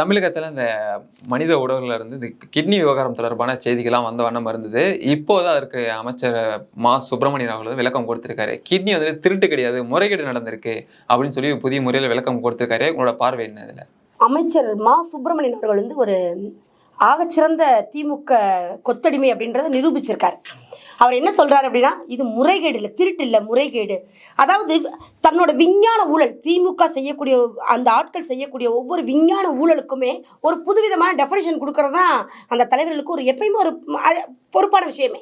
தமிழகத்தில் இந்த மனித உடல்ல இருந்து இந்த கிட்னி விவகாரம் தொடர்பான செய்திகள்லாம் வந்த வண்ணம் இருந்தது. இப்போது அதற்கு அமைச்சர் மா. சுப்பிரமணியன் அவர்கள் வந்து விளக்கம் கொடுத்திருக்காரு. கிட்னி வந்து திருட்டு கிடையாது முறைகேடு நடந்திருக்கு அப்படின்னு சொல்லி புதிய முறையில் விளக்கம் கொடுத்திருக்காரு. உங்களோட பார்வை என்ன இதில்? அமைச்சர் மா. சுப்பிரமணியன் அவர்கள் வந்து ஒரு ஆகச்சிறந்த திமுக கொத்தடிமை அப்படின்றத நிரூபிச்சிருக்காரு. அவர் என்ன சொல்கிறார் அப்படின்னா இது முறைகேடு இல்லை திருட்டு இல்லை முறைகேடு. அதாவது தன்னோட விஞ்ஞான ஊழல் திமுக செய்யக்கூடிய அந்த ஆட்கள் செய்யக்கூடிய ஒவ்வொரு விஞ்ஞான ஊழலுக்குமே ஒரு புதுவிதமான டெஃபினேஷன் கொடுக்குறது தான் அந்த தலைவர்களுக்கு ஒரு எப்பயுமே ஒரு பொறுப்பான விஷயமே.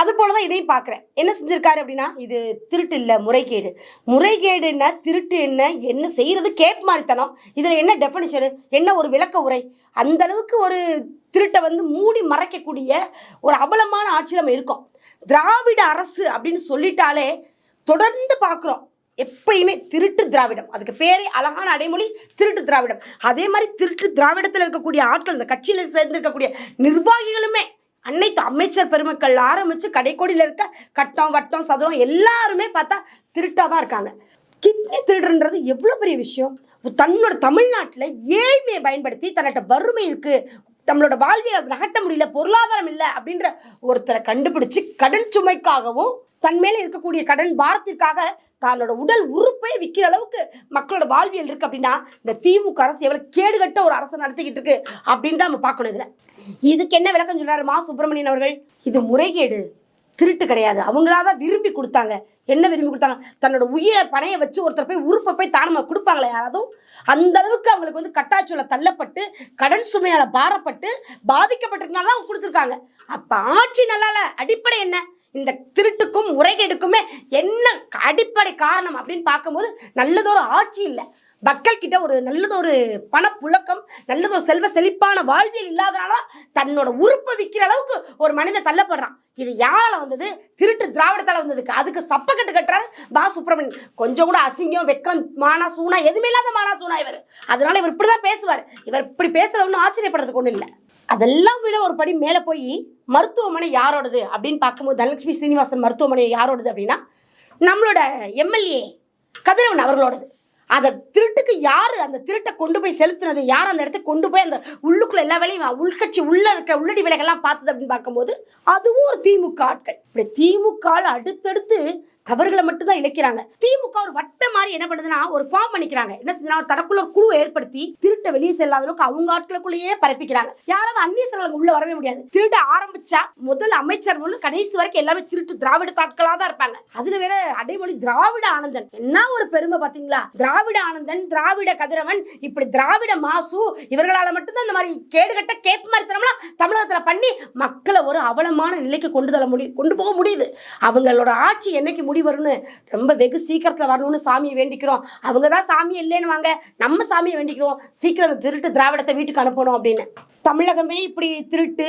அது போல தான் இதையும் பார்க்குறேன். என்ன செஞ்சிருக்காரு அப்படின்னா இது திருட்டு இல்லை முறைகேடு. முறைகேடு என்ன திருட்டு என்ன என்ன செய்கிறது கேப் மாதிரித்தனம் இதில் என்ன டெஃபனிஷனு என்ன ஒரு விளக்க உரை? அந்த அளவுக்கு ஒரு திருட்டை வந்து மூடி மறைக்கக்கூடிய ஒரு அபலமான ஆட்சியில் நம்ம இருக்கோம். திராவிட அரசு அப்படின்னு சொல்லிட்டாலே தொடர்ந்து பார்க்குறோம். எப்பயுமே திருட்டு திராவிடம். அதுக்கு பேரே அழகான அடைமொழி திருட்டு திராவிடம். அதே மாதிரி திருட்டு திராவிடத்தில் இருக்கக்கூடிய ஆட்கள் இந்த கட்சியில் சேர்ந்திருக்கக்கூடிய நிர்வாகிகளுமே அனைத்து அமைச்சர் பெருமக்கள் ஆரம்பித்து கடைக்கோடியில் இருக்க கட்டம் வட்டம் சதுரம் எல்லாருமே பார்த்தா திருட்டாக தான் இருக்காங்க. கிட்னி திருடுன்றது எவ்வளோ பெரிய விஷயம்? தன்னோட தமிழ்நாட்டில் ஏழ்மையை பயன்படுத்தி தன்னிட்ட வறுமை இருக்குது நம்மளோட வாழ்வியை நகட்ட முடியல பொருளாதாரம் இல்லை அப்படின்ற ஒருத்தரை கண்டுபிடிச்சு கடன் சுமைக்காகவும் தன் மேலே இருக்கக்கூடிய கடன் பாரத்திற்காக தன்னோட உடல் உறுப்பை விற்கிற அளவுக்கு மக்களோட வாழ்வியல் இருக்கு அப்படின்னா இந்த திமுக அரசு எவ்வளவு கேடுகட்ட ஒரு அரசு நடத்திக்கிட்டு இருக்கு அப்படின்னு தான் நம்ம பார்க்கணும் இதுல. இதுக்கு என்ன விளக்கம் சொல்றாரு மா சுப்பிரமணியன் அவர்கள்? இது முறைகேடு. திருட்டு கிடையாது. அவங்களா தான் விரும்பி கொடுத்தாங்க. என்ன விரும்பி கொடுத்தாங்க? தன்னோட உயிரை பணையை வச்சு ஒருத்தர் போய் உறுப்பை போய் தானமாக கொடுப்பாங்களே யாராவது அந்த அளவுக்கு அவங்களுக்கு வந்து கட்டாச்சூழல தள்ளப்பட்டு கடன் சுமையால் பாரப்பட்டு பாதிக்கப்பட்டிருக்கனால தான் அவங்க கொடுத்துருக்காங்க. அப்போ ஆட்சி நல்லால அடிப்படை என்ன? இந்த திருட்டுக்கும் முறைகேடுக்குமே என்ன அடிப்படை காரணம் அப்படின்னு பார்க்கும்போது நல்லதொரு ஆட்சி இல்லை. மக்கள் கிட்ட ஒரு நல்லதொரு பணப்புழக்கம் நல்லதொரு செல்வ செழிப்பான வாழ்வியல் இல்லாதனால தன்னோட உறுப்பை விற்கிற அளவுக்கு ஒரு மனிதன் தள்ளப்படுறான். இது யாரால வந்தது? திருட்டு திராவிடத்தால் வந்ததுக்கு. அதுக்கு சப்பக்கட்டு கட்டுறாரு பா சுப்பிரமணியன் கொஞ்சம் கூட அசிங்கம் வெக்கம் மானா சூனா எதுவுமே இல்லாத மானா சூனா இவர். அதனால இவர் இப்படிதான் பேசுவார். இவர் இப்படி பேசுறது ஒன்றும் ஆச்சரியப்படுறதுக்கு ஒன்றும் இல்லை. அதெல்லாம் விட ஒரு படி மேலே போய் மருத்துவமனை யாரோடது அப்படின்னு பார்க்கும்போது தனலட்சுமி சீனிவாசன் மருத்துவமனை யாரோடது அப்படின்னா நம்மளோட எம்எல்ஏ கதிரவன் அவர்களோடது. அதை திருட்டுக்கு யார் அந்த திருட்டை கொண்டு போய் செலுத்தினது? யார் அந்த இடத்துக்கு கொண்டு போய் அந்த உள்ளுக்குள்ள எல்லா வேலையும் உள்கட்சி உள்ள இருக்க உள்ளடி விலைகள்லாம் பார்த்தது அப்படின்னு பார்க்கும்போது அதுவும் ஒரு திமுக ஆட்கள். இப்படி திமுக அடுத்தடுத்து தவறுகளை மட்டும்தான் இழைக்கிறாங்க திமுக ஒரு வட்ட மாதிரி என்ன பண்ணுதுன்னா ஒரு ஃபார்ம் பண்ணிக்கிறாங்க. என்ன செஞ்சா தனக்குள்ள ஒரு குழு ஏற்படுத்தி திருட்ட வெளியே செல்லாத அளவுக்கு அவங்க ஆட்களுக்குள்ளேயே பரப்பிக்கிறாங்க. யாராவது அந்நிய செலவுங்க உள்ள வரவே முடியாது. திருட ஆரம்பிச்சா முதல் அமைச்சர் முதல் கடைசி வரைக்கும் எல்லாமே திருட்டு திராவிட தாட்களாக தான் இருப்பாங்க. அதுல வேற அடைமொழி திராவிட ஆனந்தன். என்ன ஒரு பெருமை பாத்தீங்களா திராவிட ஆனந்தன் திராவிட கதிரவன் இப்படி திராவிட மாசு இவர்களால மட்டும்தான் இந்த மாதிரி கேடுகட்ட கேப் மாதிரி தினம்லாம் தமிழகத்துல பண்ணி மக்களை ஒரு அவலமான நிலைக்கு கொண்டு தர முடியும் கொண்டு போக முடியுது. அவங்களோட ஆட்சி என்னைக்கு முடி வரும்னு ரொம்ப வெகு சீக்கிரத்தில் வரணும்னு சாமியை வேண்டிக்கிறோம். அவங்க தான் சாமி இல்லைன்னு வாங்க நம்ம சாமியை வேண்டிக்கிறோம். சீக்கிரம் திருட்டு திராவிடத்தை வீட்டுக்கு அனுப்பணும் அப்படின்னு. தமிழகமே இப்படி திருட்டு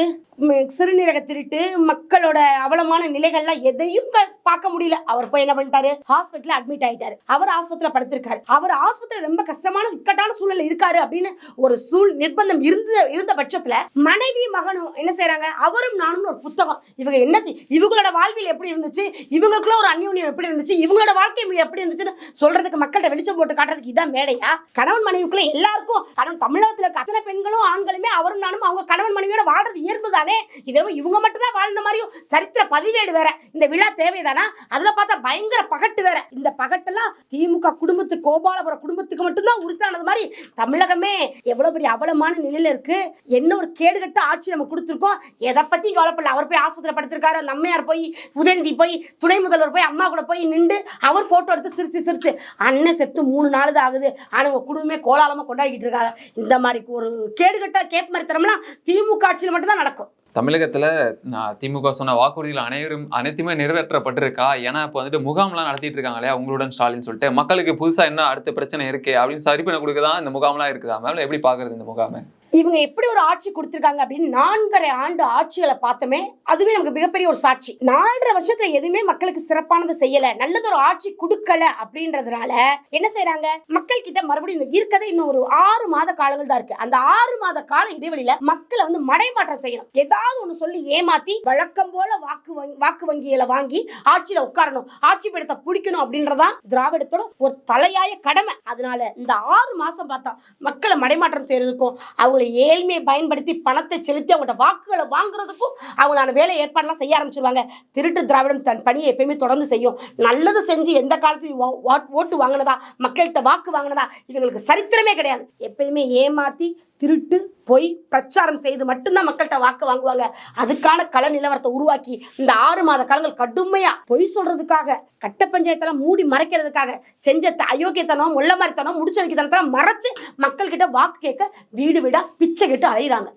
சிறுநீரக திருட்டு மக்களோட அவலமான நிலைகள்லாம் எதையும் பார்க்க முடியல. அவர் போய் என்ன பண்ணிட்டாரு? ஹாஸ்பிட்டல் அட்மிட் ஆயிட்டாரு. அவர் ஆஸ்பத்திரியில் படுத்திருக்காரு. அவர் ஆஸ்பத்திரியில் ரொம்ப கஷ்டமான இக்கட்டான சூழ்நிலை இருக்காரு அப்படின்னு ஒரு சூழ் நிர்பந்தம் இருந்த இருந்த பட்சத்துல மனைவி மகனும் என்ன செய்யறாங்க அவரும் நானும் ஒரு புத்தகம். இவங்க என்ன செய் இவங்களோட வாழ்வில் எப்படி இருந்துச்சு? இவங்களுக்குள்ள ஒரு அந்யோன்யம் எப்படி இருந்துச்சு? இவங்களோட வாழ்க்கை எப்படி இருந்துச்சுன்னு சொல்றதுக்கு மக்கள்கிட்ட வெளிச்சம் போட்டு காட்டுறதுக்கு இதான் மேடையா? கணவன் மனைவிக்குள்ள எல்லாருக்கும் கணவன் தமிழகத்துல அத்தனை பெண்களும் ஆண்களுமே அவரும் நானும் அவங்க கணவன் மனைவியோட வாழ்றது இயல்பு தானே? இதெல்லாம் இவங்க மட்டும் தான் வாழ்ந்த மாதிரியும் சரித்திர பதிவேடு வேற. இந்த விழா தேவைதானா? அதுல பார்த்தா பயங்கர பகட்டு வேற. இந்த பகட்டெல்லாம் திமுக குடும்பத்து கோபாலபுரம் குடும்பத்துக்கு மட்டும்தான் உறுத்தானது மாதிரி. தமிழகமே எவ்வளவு பெரிய அவலமான நிலையில இருக்கு. என்ன ஒரு கேடுகட்ட ஆட்சி நம்ம கொடுத்துருக்கோம்? எதை பத்தி கவலைப்படல. அவர் போய் ஆஸ்பத்திரியில் படுத்திருக்காரு. அந்த அம்மையார் போய் உதயநிதி போய் துணை முதல்வர் போய் அம்மா கூட போய் நின்று அவர் போட்டோ எடுத்து சிரிச்சு சிரிச்சு அண்ணன் செத்து மூணு நாள் தான் ஆகுது. ஆனா உங்க குடும்பமே கோலாலமா கொண்டாடிக்கிட்டு இருக்காங்க. இந்த மாதிரி ஒரு கேடுகட்ட கேப் மாதிரி தரம்லாம் திமுக ஆட்சியில் மட்டும்தான் நடக்கும். தமிழகத்துல நான் திமுக சொன்ன வாக்குறுதிகள் அனைவரும் அனைத்துமே நிறைவேற்றப்பட்டிருக்கா? ஏன்னா இப்போ வந்துட்டு முகாம்லாம் நடத்திட்டு இருக்காங்களே உங்களுடன் ஸ்டாலின் சொல்லிட்டு மக்களுக்கு புதுசா என்ன அடுத்த பிரச்சனை இருக்கு அப்படின்னு சரி பண்ண கொடுக்க தான் இந்த முகாம்லாம் இருக்குதா? மேம் எப்படி பாக்குறது இந்த முகாமை? இவங்க எப்படி ஒரு ஆட்சி கொடுத்துருக்காங்க அப்படின்னு நான்கரை ஆண்டு ஆட்சிகளை பார்த்தோமே அதுவே நமக்கு மிகப்பெரிய ஒரு சாட்சி. நாலரை வருஷத்துல எதுவுமே மக்களுக்கு சிறப்பானது செய்யல நல்லது ஒரு ஆட்சி கொடுக்கல அப்படின்றதுனால என்ன செய்யறாங்க மக்கள் கிட்ட மறுபடியும் இந்த இருக்கதை இன்னும் ஒரு ஆறு மாத காலங்கள் தான் இருக்கு. அந்த ஆறு மாத கால இடைவெளியில மக்களை வந்து மடைமாற்றம் செய்யணும். ஏதாவது ஒண்ணு சொல்லி ஏமாத்தி வழக்கம் போல வாக்கு வாக்கு வங்கிகளை வாங்கி ஆட்சியில உட்காரணும் ஆட்சி பீடத்தை பிடிக்கணும் அப்படின்றதான் திராவிடத்தோட ஒரு தலையாய கடமை. அதனால இந்த ஆறு மாசம் பார்த்தா மக்களை மடைமாற்றம் செய்யறதுக்கும் அவங்களை ஏழ்மையை பயன்படுத்தி பணத்தை செலுத்தி அவங்கள்ட்ட வாக்குகளை வாங்குறதுக்கும் அவங்களான வேலை ஏற்பாடுலாம் செய்ய ஆரம்பிச்சிருவாங்க. திருட்டு திராவிடம் தன் பணியை எப்பயுமே தொடர்ந்து செய்யும். நல்லது செஞ்சு எந்த காலத்துலையும் ஓட்டு வாங்கினதா மக்கள்கிட்ட வாக்கு வாங்கினதா இவங்களுக்கு சரித்திரமே கிடையாது. எப்பயுமே ஏமாற்றி திருட்டு பொய் பிரச்சாரம் செய்து மட்டும்தான் மக்கள்கிட்ட வாக்கு வாங்குவாங்க. அதுக்கான கள நிலவரத்தை உருவாக்கி இந்த ஆறு மாத காலங்கள் கடுமையாக பொய் சொல்கிறதுக்காக கட்ட பஞ்சாயத்தெல்லாம் மூடி மறைக்கிறதுக்காக செஞ்ச அயோக்கியத்தனம் முள்ள மாதிரித்தனம் முடிச்ச வைக்கத்தனத்தெல்லாம் மறைச்சு மக்கள்கிட்ட வாக்கு கேட்க வீடு வீடாக பிச்சை கேட்டு அலையிறாங்க